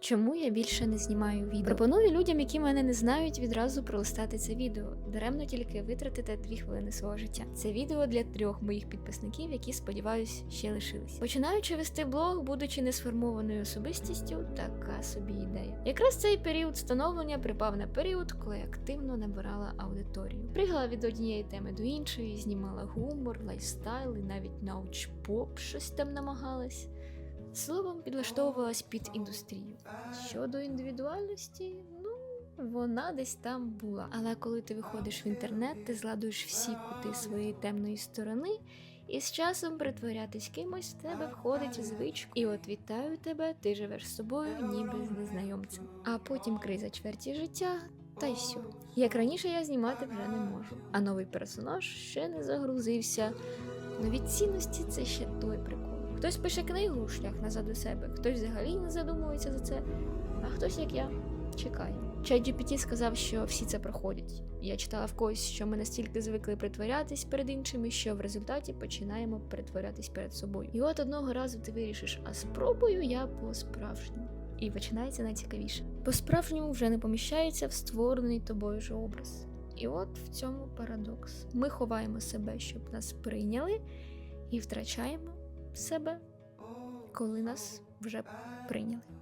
Чому я більше не знімаю відео? Пропоную людям, які мене не знають, відразу пролистати це відео. Даремно тільки витратите дві хвилини свого життя. Це відео для трьох моїх підписників, які, сподіваюсь, ще лишились. Починаючи вести блог, будучи несформованою особистістю, така собі ідея. Якраз цей період становлення припав на період, коли я активно набирала аудиторію. Пригала від однієї теми до іншої, знімала гумор, лайфстайл і навіть научпоп щось там намагалась. Словом, підлаштовувалась під індустрію. Щодо індивідуальності, ну вона десь там була. Але коли ти виходиш в інтернет, ти зладуєш всі кути своєї темної сторони, і з часом притворятись кимось в тебе входить звичку. І от вітаю тебе, ти живеш з собою, ніби з незнайомцем. А потім криза чверті життя. Та й всю. Як раніше я знімати вже не можу, а новий персонаж ще не загрузився. Нові цінності це ще той прикол. Хтось пише книгу шлях назад до себе, хтось взагалі не задумується за це, а хтось, як я, чекає. ChatGPT сказав, що всі це проходять. Я читала в когось, що ми настільки звикли притворятись перед іншими, що в результаті починаємо перетворятись перед собою. І от одного разу ти вирішиш, а спробую я по-справжньому. І починається найцікавіше. По-справжньому вже не поміщається в створений тобою ж образ. І от в цьому парадокс. Ми ховаємо себе, щоб нас прийняли, і втрачаємо себе, коли нас вже прийняли.